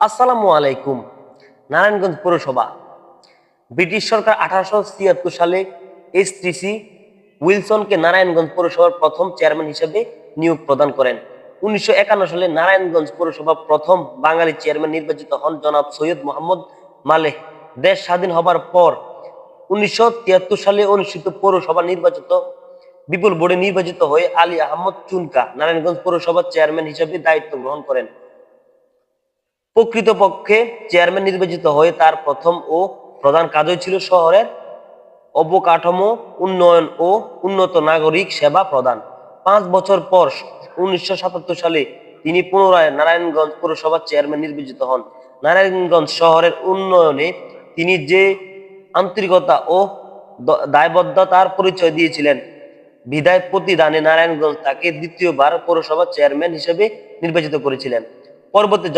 আসসালামু আলাইকুম, নারায়ণগঞ্জ পৌরসভা। ব্রিটিশ সরকার আঠারোশো ছিয়াত্তর সালে এসটিসি উইলসনকে নারায়ণগঞ্জ পৌরসভার প্রথম চেয়ারম্যান হিসেবে নিয়োগ প্রদান করেন। উনিশশো একান্ন সালে নারায়ণগঞ্জ পৌরসভা প্রথম বাঙালি চেয়ারম্যান নির্বাচিত হন জনাব সৈয়দ মোহাম্মদ মালেহ। দেশ স্বাধীন হবার পর উনিশশো তিয়াত্তর সালে অনুষ্ঠিত পৌরসভা নির্বাচিত বিপুল বোর্ডে নির্বাচিত হয়ে আলী আহমদ চুনকা নারায়ণগঞ্জ পৌরসভার চেয়ারম্যান হিসেবে দায়িত্ব গ্রহণ করেন। প্রকৃতপক্ষে চেয়ারম্যান নির্বাচিত হয়ে তার প্রথম ও প্রধান কাজই ছিল শহরের অবকাঠামো, উন্নয়ন ও উন্নত নাগরিক সেবা প্রদান। পাঁচ বছর পর উনিশশো সাতাত্তর সালে তিনি পুনরায় নারায়ণগঞ্জ পৌরসভার চেয়ারম্যান নির্বাচিত হন। নারায়ণগঞ্জ শহরের উন্নয়নে তিনি যে আন্তরিকতা ও দায়বদ্ধতার পরিচয় দিয়েছিলেন, বিদায় প্রতিদানে নারায়ণগঞ্জ তাকে দ্বিতীয়বার পৌরসভা চেয়ারম্যান হিসেবে নির্বাচিত করেছিলেন। পরবর্তী